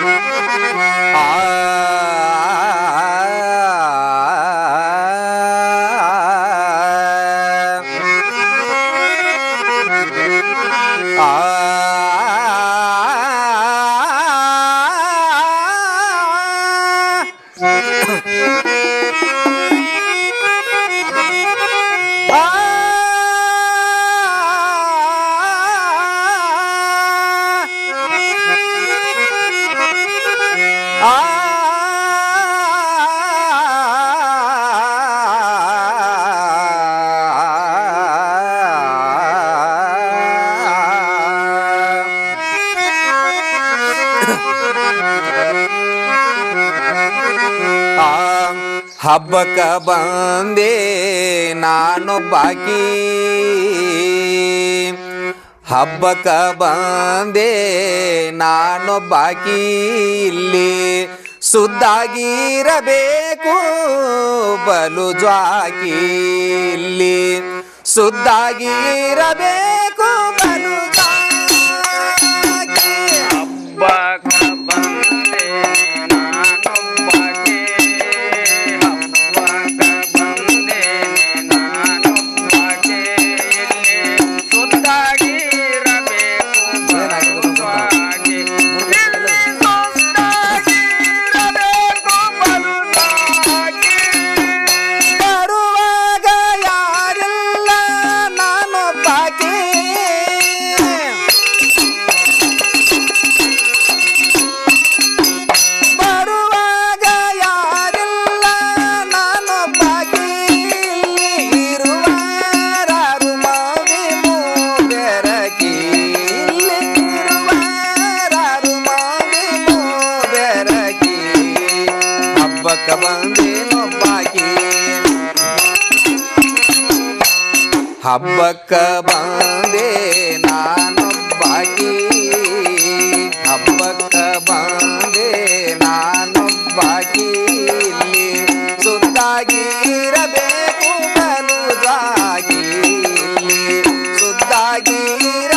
Bye. ಹಬ್ಬಕ ಬಂದೆ ನಾನು ಬಾಕಿ ಹಬ್ಬಕ ಬಂದೆ ನಾನು ಬಾಕಿ ಇಲ್ಲಿ ಸುದ್ದಾಗಿರಬೇಕು ಬಲು ಜ್ವಾಕಿ. ಇಲ್ಲಿ ಸುದ್ದಾಗಿರಬೇಕು ಹಬ್ಬಕ್ಕ ಬಂದೆ ನಾನೊಬ್ಬಾಕಿ. ಹಬ್ಬಕ್ಕ ಬಂದೆ ನಾನು ಬಾಕಿ ಸುದ್ದಾಗಿರಬೇಕು ಇರಬೇಕು ಇಲ್ಲಿ ಇರ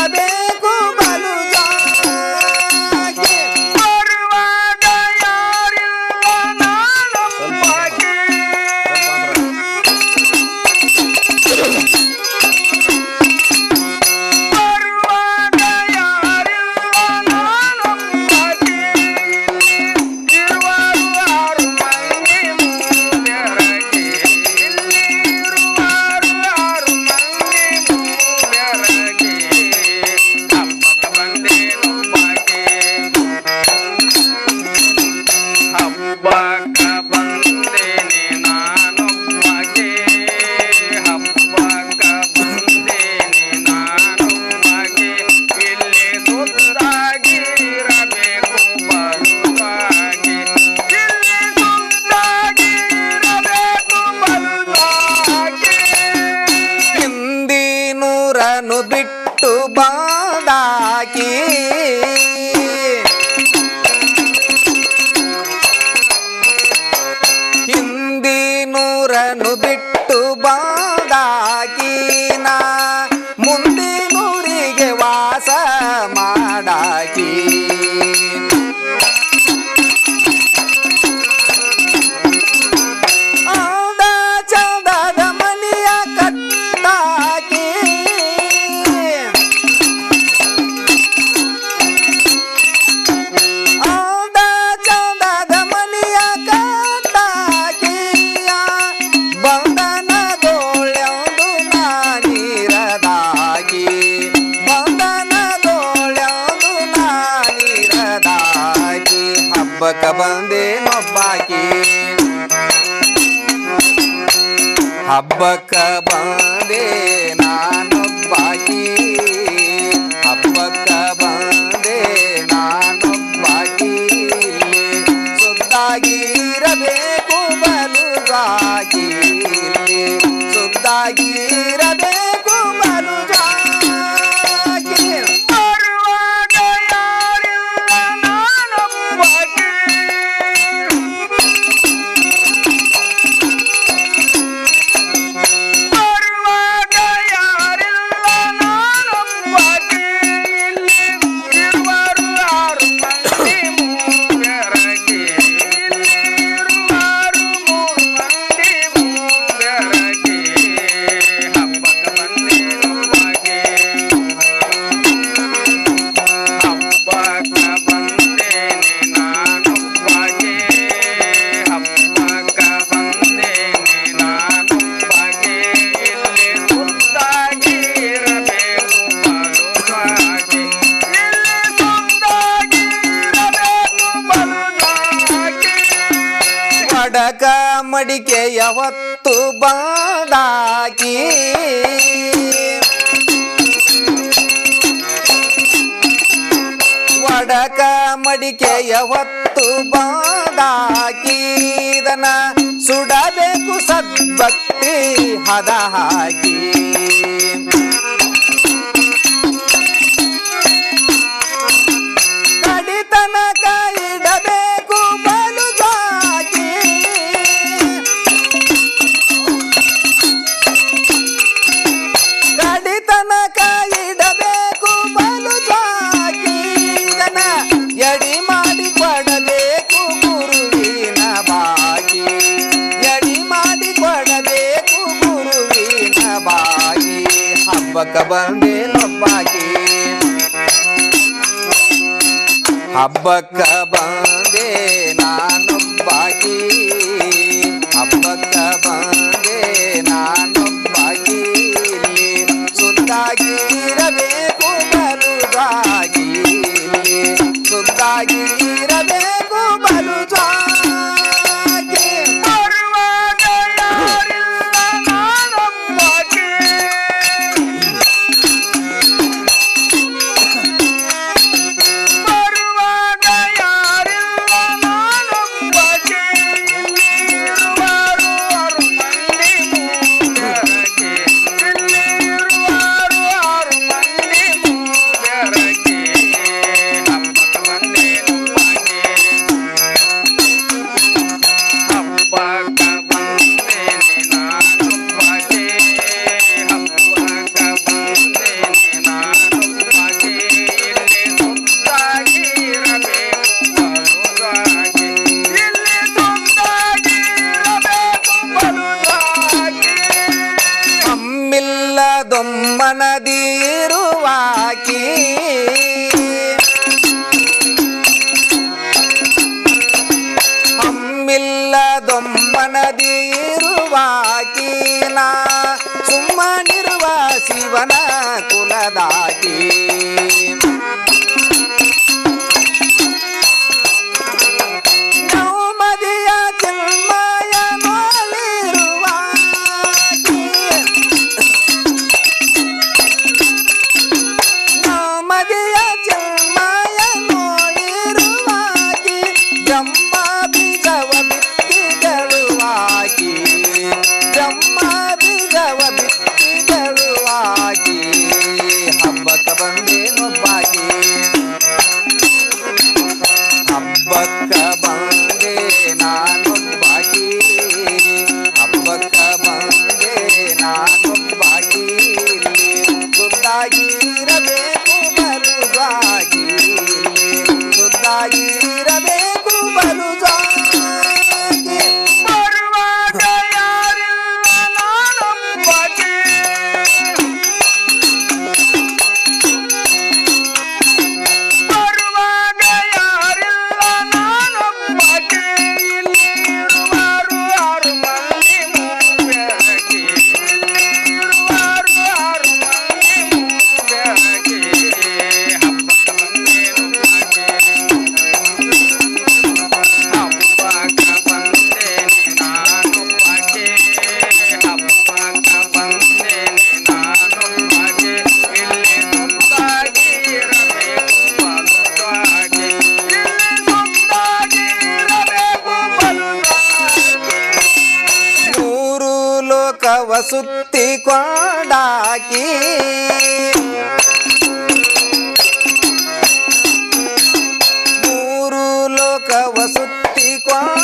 ಊರನ್ನು ಬಿಟ್ಟು ಬಾದಾಕಿ Баба ಮಡಿಕೆ ಯಾವತ್ತು ಬಾದಾಕಿ ವಡಕ ಮಡಿಕೆ ಯಾವತ್ತು ಬಾದಾಕಿದನ ಸುಡಬೇಕು ಸದ್ಭಕ್ತಿ ಹದ ಹಾಕಿ. ಹಬ್ಬಕ್ಕ ಬಂದಿಲ್ಲೊಬ್ಬಾಕಿ ಹಬ್ಬಕ್ಕ ಬಂದೆ ನಾನೊಬ್ಬಾಕಿ. ಹಬ್ಬಕ್ಕ ಬಂದೆ ನಾನೊಬ್ಬಾಕಿ. ಇಲ್ಲಿ ಸುತ್ತಾಗಿರಬೇಕು ಬರುವಾಗಿ ಇಲ್ಲಿ ಸುತ್ತಾಗಿ ಸುಮ್ಮನಿರುವ ಶಿವನ ಕುಲದಾಗಿ சுத்தி குவா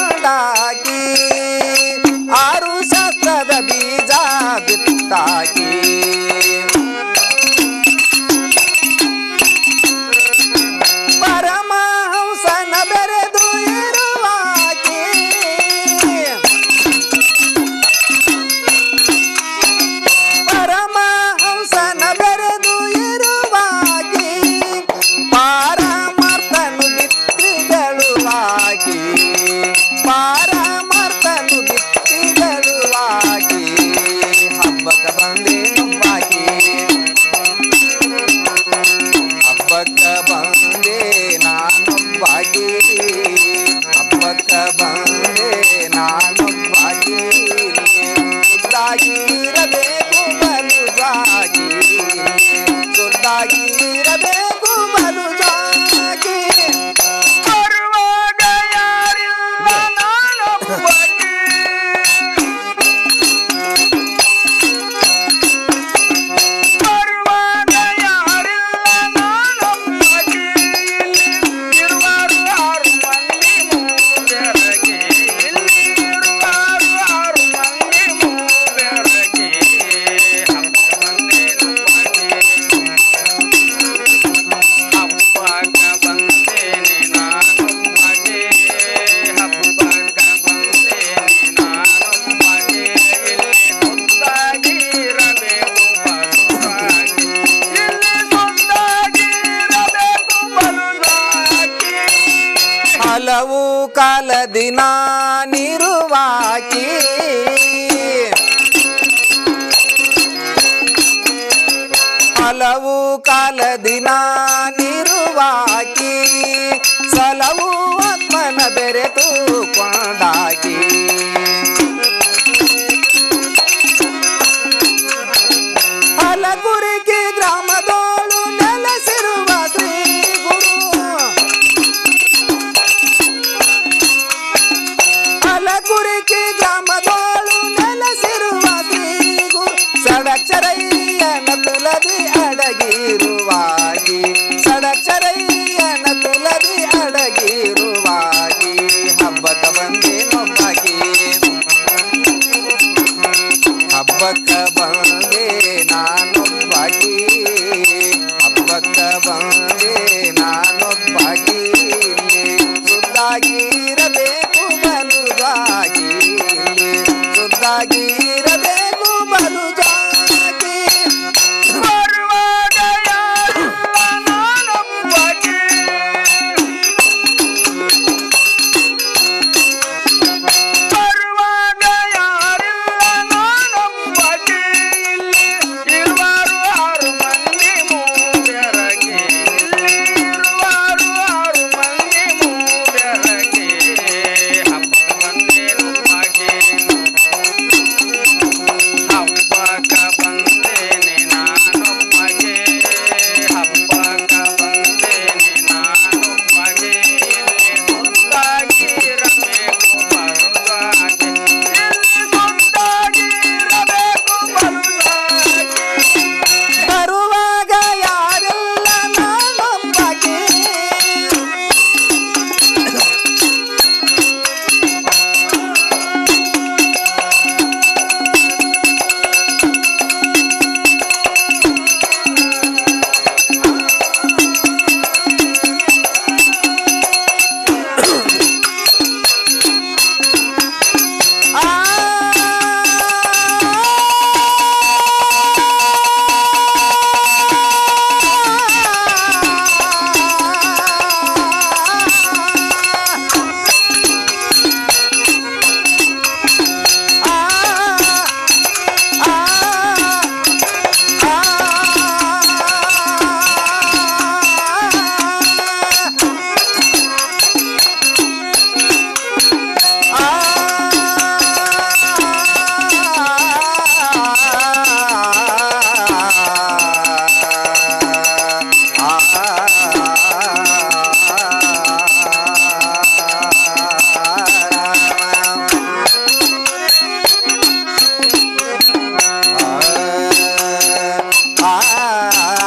ದಿನ ನಿರುವಾಕಿ. ಹಲವು ಕಾಲ ದಿನ ನಿರುವಾಕಿ. ಸಲವು ಆತ್ಮನ ಬೆರೆತು ah.